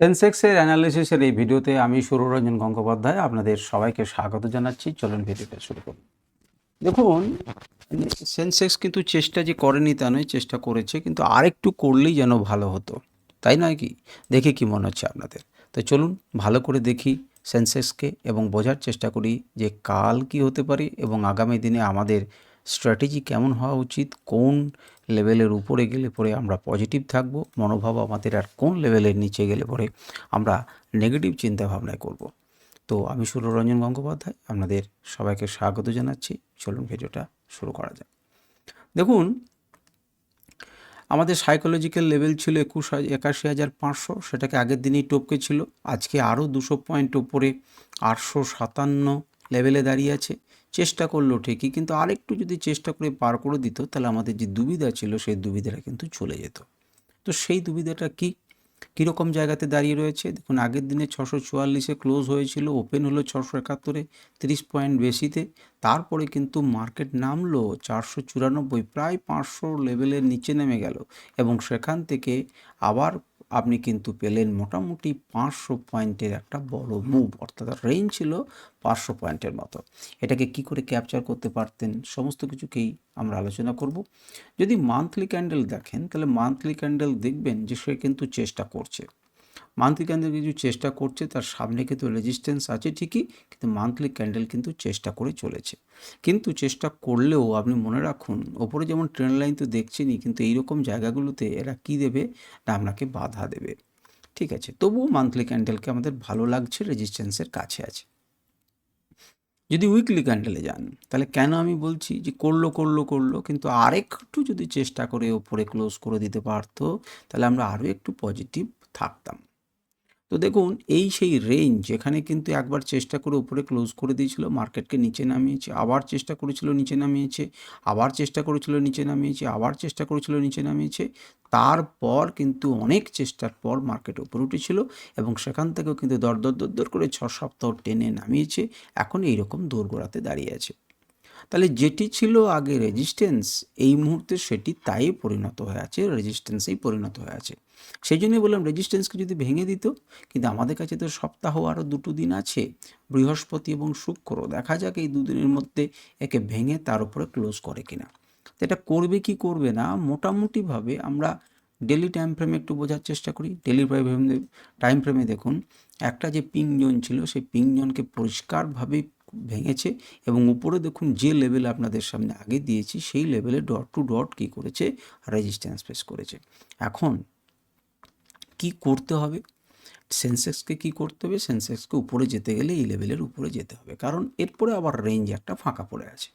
সেন্সেক্সের অ্যানালিসিসের এই ভিডিওতে আমি সুররঞ্জন গঙ্গোপাধ্যায় আপনাদের সবাইকে স্বাগত জানাচ্ছি। চলুন ভিডিওটা শুরু করুন দেখুন সেন্সেক্স কিন্তু চেষ্টা যে করেনি তা নয়, চেষ্টা করেছে, কিন্তু আরেকটু করলেই যেন ভালো হতো। তাই নয় কি? দেখে কি মনে হচ্ছে আপনাদের? তো চলুন ভালো করে দেখি সেন্সেক্সকে এবং বোঝার চেষ্টা করি যে কাল কি হতে পারে এবং আগামী দিনে আমাদের স্ট্র্যাটেজি কেমন হওয়া উচিত, কোন লেভেলের উপরে গেলে পরে আমরা পজিটিভ থাকব। মনোভাব আমাদের আর কোন লেভেলের নিচে গেলে পরে আমরা নেগেটিভ চিন্তা ভাবনায় করব। তো আমি সুররঞ্জন গঙ্গোপাধ্যায়, আপনাদের সবাইকে স্বাগত জানাচ্ছি। চলুন ভিডিওটা শুরু করা যাক। দেখুন, আমাদের সাইকোলজিক্যাল লেভেল ছিল একুশ একাশি হাজার পাঁচশো, সেটাকে আগের দিনেই টপকে ছিল। আজকে আরও দুশো পয়েন্ট উপরে আটশো সাতান্ন লেভেলে দাঁড়িয়ে আছে। চেষ্টা করল ঠিকই, কিন্তু আরেকটু যদি চেষ্টা করে পার করে দিত, তাহলে আমাদের যে দুবিধা ছিল, সেই দুবিধাটা কিন্তু চলে যেত। তো সেই দুবিধাটা কি? কীরকম জায়গাতে দাঁড়িয়ে রয়েছে? দেখুন, আগের দিনে ছশো চুয়াল্লিশে ক্লোজ হয়েছিল, ওপেন হলো ছশো একাত্তরে, তিরিশ পয়েন্ট বেশিতে। তারপরে কিন্তু মার্কেট নামলো চারশো চুরানব্বই, প্রায় পাঁচশো লেভেলের নিচে নেমে গেল। এবং সেখান থেকে আবার আপনি কিন্তু পেলেন মোটামুটি পাঁচশো পয়েন্টের একটা বড় মুভ অর্থাৎ রেঞ্জ ছিল পাঁচশো পয়েন্টের মতো। এটাকে কি করে ক্যাপচার করতে পারতেন সমস্ত কিছুকেই আমরা আলোচনা করব। যদি মান্থলি ক্যান্ডেল দেখেন তাহলে মান্থলি ক্যান্ডেল দেখবেন যে সে কিন্তু চেষ্টা করছে। মান্থলি ক্যান্ডেল কিছু চেষ্টা করছে, তার সামনে কিন্তু রেজিস্ট্যান্স আছে ঠিকই, কিন্তু মান্থলি ক্যান্ডেল কিন্তু চেষ্টা করে চলেছে। কিন্তু চেষ্টা করলেও আপনি মনে রাখুন, ওপরে যেমন ট্রেন লাইন তো দেখছেনই, কিন্তু এইরকম জায়গাগুলোতে এরা কি দেবে? না, আপনাকে বাধা দেবে। ঠিক আছে, তবুও মান্থলি ক্যান্ডেলকে আমাদের ভালো লাগছে রেজিস্ট্যান্সের কাছে আছে। যদি উইকলি ক্যান্ডেলে যান, তাহলে কেন আমি বলছি যে করল করল করল, কিন্তু আরেকটু যদি চেষ্টা করে ওপরে ক্লোজ করে দিতে পারতো, তাহলে আমরা আরও একটু পজিটিভ থাকতাম। তো দেখুন, এই সেই রেঞ্জ যেখানে কিন্তু একবার চেষ্টা করে উপরে ক্লোজ করে দিয়েছিল মার্কেটকে নিচে নামিয়েছে, আবার চেষ্টা করেছিল নিচে নামিয়েছে, আবার চেষ্টা করেছিল নিচে নামিয়েছে, আবার চেষ্টা করেছিল নিচে নামিয়েছে, তারপর কিন্তু অনেক চেষ্টার পর মার্কেট উপরে উঠেছিল এবং সেখান থেকেও কিন্তু দর দর দর করে ছ সপ্তাহ টেনে নামিয়েছে, এখন এইরকম দোরগোড়াতে দাঁড়িয়ে আছে। তাহলে যেটি ছিল আগে রেজিস্ট্যান্স এই মুহূর্তে সেটি তাই পরিণত হয়ে আছে রেজিস্ট্যান্সেই পরিণত হয়ে আছে। সেই জন্যই বললাম রেজিস্ট্যান্সকে যদি ভেঙে দিত, কিন্তু আমাদের কাছে তো সপ্তাহ আরও দুটো দিন আছে, বৃহস্পতি এবং শুক্র দেখা যাক এই দুদিনের মধ্যে একে ভেঙে তার উপরে ক্লোজ করে কিনা। তো এটা করবে কি করবে না, মোটামুটিভাবে আমরা ডেলি টাইম ফ্রেমে একটু বোঝার চেষ্টা করি। ডেলি টাইম ফ্রেমে দেখুন, একটা যে পিং জোন ছিল, সেই পিং জোনকে পরিষ্কারভাবে ভেঙেছে এবং উপরে দেখুন যে লেভেল আপনাদের সামনে আগে দিয়েছি, সেই লেভেলে ডট টু ডট কী করেছে? রেজিস্ট্যান্স ফেস করেছে। এখন কি করতে হবে? সেন্সেক্সকে কি করতে হবে? সেন্সেক্সকে উপরে যেতে গেলে এই লেভেলের উপরে যেতে হবে। কারণ এরপরে আবার রেঞ্জ একটা ফাঁকা পড়ে আছে।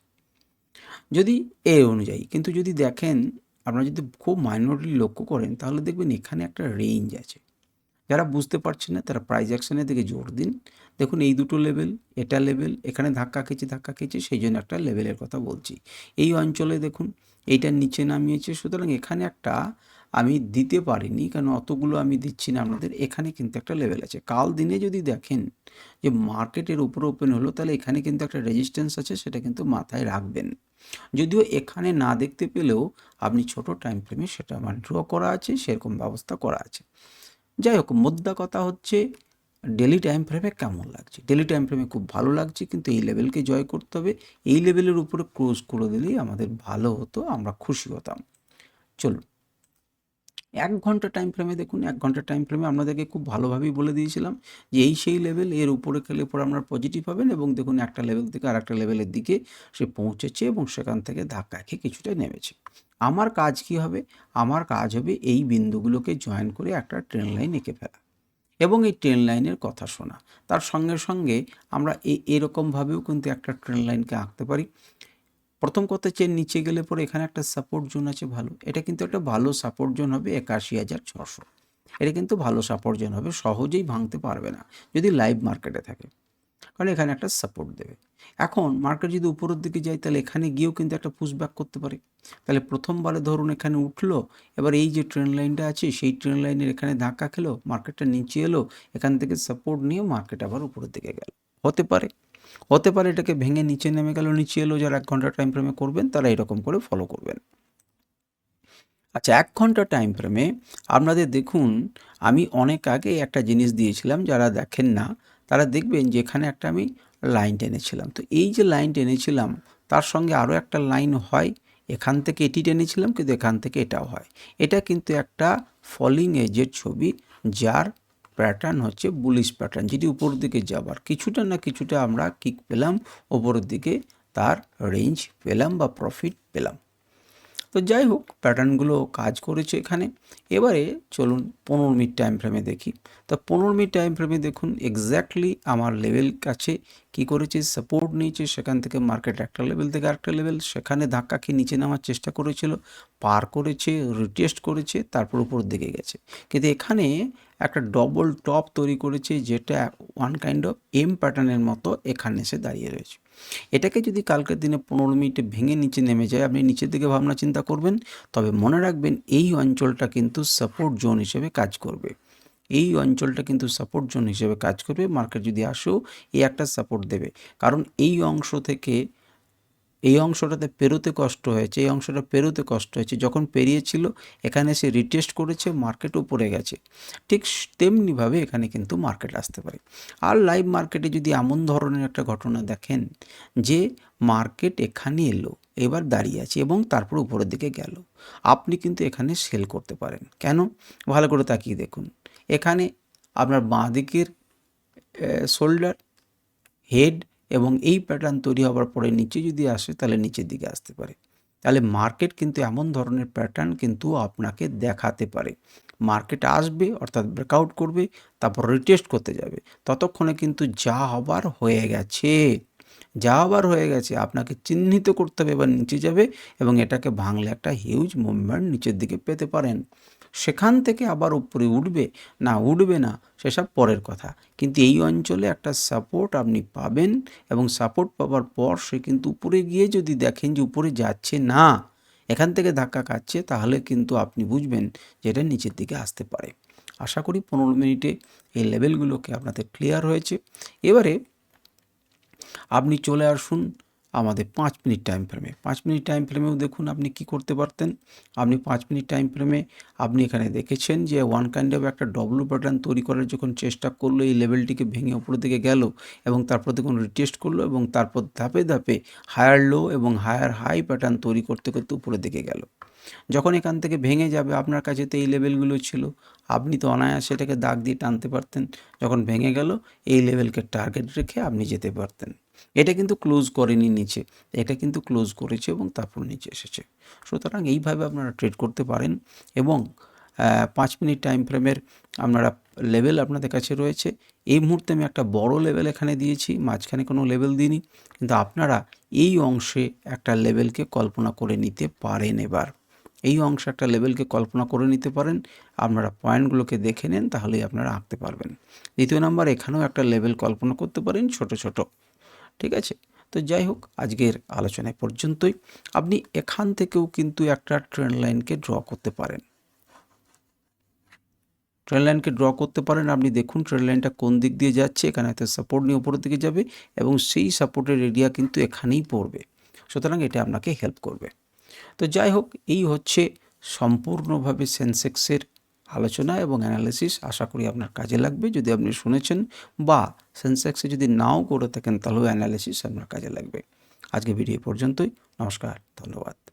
যদি এ অনুযায়ী, কিন্তু যদি দেখেন, আপনারা যদি খুব মাইনরিটি লক্ষ্য করেন, তাহলে দেখবেন এখানে একটা রেঞ্জ আছে। যারা বুঝতে পারছেন না, তারা প্রাইজ অ্যাকশনের দিকে জোর দিন। দেখুন, এই দুটো লেভেল এটা লেভেল এখানে ধাক্কা খেয়েছে ধাক্কা খেয়েছে, সেই জন্য একটা লেভেলের কথা বলছি। এই অঞ্চলে দেখুন এইটার নিচে নামিয়েছে, সুতরাং এখানে একটা আমি দিতে পারিনি, কারণ অতগুলো আমি দিচ্ছি না আপনাদের এখানে কিন্তু একটা লেভেল আছে। কাল দিনে যদি দেখেন যে মার্কেটের উপরে ওপেন হলো, তাহলে এখানে কিন্তু একটা রেজিস্ট্যান্স আছে, সেটা কিন্তু মাথায় রাখবেন। যদিও এখানে না দেখতে পেলেও আপনি ছোট টাইম ফ্রেমে সেটা আমার ড্র করা আছে, সেরকম ব্যবস্থা করা আছে। যাই হোক মোদ্দা কথা হচ্ছে ডেলি টাইম ফ্রেমে কেমন লাগছে? ডেলি টাইম ফ্রেমে খুব ভালো লাগছে, কিন্তু এই লেভেলকে জয় করতে হবে। এই লেভেলের উপরে ক্রোজ করে দিলেই আমাদের ভালো হতো, আমরা খুশি হতাম। চলুন। এক ঘণ্টা টাইম ফ্রেমে দেখুন, এক ঘণ্টা টাইম ফ্রেমে আপনাদেরকে খুব ভালোভাবেই বলে দিয়েছিলাম যে এই সেই লেভেল এর উপরে খেলে পরে আপনারা পজিটিভ হবেন এবং দেখুন একটা লেভেল থেকে আর একটা লেভেলের দিকে সে পৌঁছেছে এবং সেখান থেকে ধাক্কা খেয়ে কিছুটা নেমেছে। আমার কাজ কি হবে? আমার কাজ হবে এই বিন্দুগুলোকে জয়েন করে একটা ট্রেন লাইন এঁকে ফেলা। এবং এই ট্রেন লাইনের কথা শোনা। তার সঙ্গে সঙ্গে আমরা এ, এরকমভাবেও কিন্তু একটা ট্রেন লাইনকে আঁকতে পারি। প্রথম কথা হচ্ছে নিচে গেলে পরে এখানে একটা সাপোর্ট জোন আছে, ভালো। এটা কিন্তু একটা ভালো সাপোর্ট জোন হবে একাশি হাজার ছশো। এটা কিন্তু ভালো সাপোর্ট জোন হবে, সহজেই ভাঙতে পারবে না যদি লাইভ মার্কেটে থাকে। কারণ এখানে একটা সাপোর্ট দেবে। এখন মার্কেট যদি উপরের দিকে যায়, তাহলে এখানে গিয়েও কিন্তু একটা পুশব্যাক করতে পারে। তাহলে প্রথমবারে ধরুন এখানে উঠল, এবার এই যে ট্রেন লাইনটা আছে, সেই ট্রেন লাইনের এখানে ধাক্কা খেলো মার্কেটটা নিচে এলো, এখান থেকে সাপোর্ট নিয়ে মার্কেট আবার উপরের দিকে গেল। হতে পারে। হতে পারে এটাকে ভেঙে নিচে নেমে গেল, নিচে এলো, যারা এক ঘণ্টা টাইম ফ্রেমে করবেন, তারা এরকম করে ফলো করবেন। আচ্ছা এক ঘণ্টা টাইম ফ্রেমে আপনাদের দেখুন, আমি অনেক আগে একটা জিনিস দিয়েছিলাম, যারা দেখেন না, তারা দেখবেন যে এখানে একটা আমি লাইন টেনেছিলাম। তো এই যে লাইন টেনেছিলাম, তার সঙ্গে আরও একটা লাইন হয়, এখান থেকে এটি টেনেছিলাম, কিন্তু এখান থেকে এটাও হয়। এটা কিন্তু একটা ফলিং এজের ছবি, যার প্যাটার্ন হচ্ছে বুলিশ প্যাটার্ন যেটি উপর দিকে যাবার। কিছুটা না কিছুটা আমরা কিক পেলাম ওপরের দিকে তার রেঞ্জ পেলাম বা প্রফিট পেলাম। তো যাই হোক প্যাটার্নগুলো কাজ করেছে এখানে। এবারে চলুন পনেরো মিনিট টাইম ফ্রেমে দেখি। তো পনেরো মিনিট টাইম ফ্রেমে দেখুন এক্স্যাক্টলি আমার লেভেল কাছে কি করেছে সাপোর্ট নিয়েছে, সেখান থেকে মার্কেট একটা লেভেল থেকে আরেকটা লেভেল সেখানে ধাক্কা খেয়ে নিচে নামার চেষ্টা করেছিল, পার করেছে রিটেস্ট করেছে, তারপর উপর দিকে গেছে। কিন্তু এখানে একটা ডবল টপ তৈরি করেছে, যেটা ওয়ান কাইন্ড অফ এম প্যাটার্নের মতো এখানে এসে দাঁড়িয়ে রয়েছে। এটাকে যদি কালকের দিনে পনেরো মিনিটে ভেঙে নিচে নেমে যায়, আপনি নিচের দিকে ভাবনা চিন্তা করবেন, তবে মনে রাখবেন এই অঞ্চলটা কিন্তু সাপোর্ট জোন হিসেবে কাজ করবে। এই অঞ্চলটা কিন্তু সাপোর্ট জোন হিসেবে কাজ করবে। মার্কেট যদি আসেও এই একটা সাপোর্ট দেবে। কারণ এই অংশ থেকে এই অংশটাতে পেরোতে কষ্ট হয়েছে, এই অংশটা পেরোতে কষ্ট হয়েছে। যখন পেরিয়েছিল, এখানে সে রিটেস্ট করেছে মার্কেট উপরে গেছে। ঠিক তেমনিভাবে এখানে কিন্তু মার্কেট আসতে পারে। আর লাইভ মার্কেটে যদি এমন ধরনের একটা ঘটনা দেখেন, যে মার্কেট এখানে এলো, এবার দাঁড়িয়ে আছে এবং তারপর উপরের দিকে গেল, আপনি কিন্তু এখানে সেল করতে পারেন। কেন? ভালো করে তাকিয়ে দেখুন। এখানে আপনার বাঁ দিকের শোল্ডার হেড এবং এই প্যাটার্ন তৈরি হওয়ার পরে নিচে যদি আসে, তাহলে নিচের দিকে আসতে পারে। তাহলে মার্কেট কিন্তু এমন ধরনের প্যাটার্ন কিন্তু আপনাকে দেখাতে পারে। মার্কেট আসবে, অর্থাৎ ব্রেকআউট করবে, তারপর রিটেস্ট করতে যাবে। ততক্ষণে কিন্তু যা হবার হয়ে গেছে, যা আবার হয়ে গেছে, আপনাকে চিহ্নিত করতে হবে, এবার নিচে যাবে এবং এটাকে ভাঙলে একটা হিউজ মুভমেন্ট নিচের দিকে পেতে পারেন। সেখান থেকে আবার উপরে উঠবে? না উঠবে না, সেসব পরের কথা। কিন্তু এই অঞ্চলে একটা সাপোর্ট আপনি পাবেন এবং সাপোর্ট পাওয়ার পর সে কিন্তু উপরে গিয়ে যদি দেখেন যে উপরে যাচ্ছে না, এখান থেকে ধাক্কা খাচ্ছে, তাহলে কিন্তু আপনি বুঝবেন যে এটা নিচের দিকে আসতে পারে। আশা করি পনেরো মিনিটে এই লেভেলগুলোকে আপনাদের ক্লিয়ার হয়েছে। এবারে আপনি চলে আসুন আমাদের পাঁচ মিনিট টাইম ফ্রেমে পাঁচ মিনিট টাইম ফ্রেমেও দেখুন আপনি কি করতে পারতেন। আপনি পাঁচ মিনিট টাইম ফ্রেমে আপনি এখানে দেখেছেন যে ওয়ান কাইন্ড অফ একটা ডব্লু প্যাটার্ন তৈরি করার যখন চেষ্টা করল, এই লেভেলটিকে ভেঙে উপরের দিকে গেল এবং তারপর দেখুন রিটেস্ট করল এবং তারপর ধাপে ধাপে হায়ার লো এবং হায়ার হাই প্যাটার্ন তৈরি করতে করতে উপরের দিকে গেল। যখন এখান থেকে ভেঙে যাবে, আপনার কাছে তো এই লেভেলগুলো ছিল, আপনি তো অনায়াসে এটাকে দাগ দিয়ে টানতে পারতেন। যখন ভেঙে গেল, এই লেভেলকে টার্গেট রেখে আপনি যেতে পারতেন। এটা কিন্তু ক্লোজ করেনি নিচে, এটা কিন্তু ক্লোজ করেছে এবং তারপর নিচে এসেছে। সুতরাং এইভাবে আপনারা ট্রেড করতে পারেন এবং পাঁচ মিনিট টাইম ফ্রেমের আপনারা লেভেল আপনাদের কাছে রয়েছে। এই মুহূর্তে আমি একটা বড় লেভেল এখানে দিয়েছি, মাঝখানে কোনো লেভেল দিইনি, কিন্তু আপনারা এই অংশে একটা লেভেলকে কল্পনা করে নিতে পারেন এবার। এই অংশে একটা লেভেলকে কল্পনা করে নিতে পারেন। আপনারা পয়েন্টগুলোকে দেখে নেন, তাহলেই আপনারা আঁকতে পারবেন। দ্বিতীয় নাম্বার, এখানেও একটা লেভেল কল্পনা করতে পারেন, ছোট ছোট। ঠিক আছে? তো যাই হোক, আজকের আলোচনায় পর্যন্তই। আপনি এখান থেকেও কিন্তু একটা ট্রেন লাইনকে ড্র করতে পারেন। ট্রেন লাইনকে ড্র করতে পারেন, আপনি দেখুন ট্রেন লাইনটা কোন দিক দিয়ে যাচ্ছে, এখানে হয়তো সাপোর্ট নিয়ে উপরের দিকে যাবে এবং সেই সাপোর্টের এরিয়া কিন্তু এখানেই পড়বে। সুতরাং এটা আপনাকে হেল্প করবে। তো যাই হোক, এই হচ্ছে সম্পূর্ণভাবে সেন্সেক্সের আলোচনা এবং অ্যানালিসিস আশা করি আপনার কাজে লাগবে। যদি আপনি শুনেছেন বা সেন্সেক্সে যদি নাও করে থাকেন, তাহলেও অ্যানালিসিস আপনার কাজে লাগবে। আজকে ভিডিও পর্যন্তই। নমস্কার, ধন্যবাদ।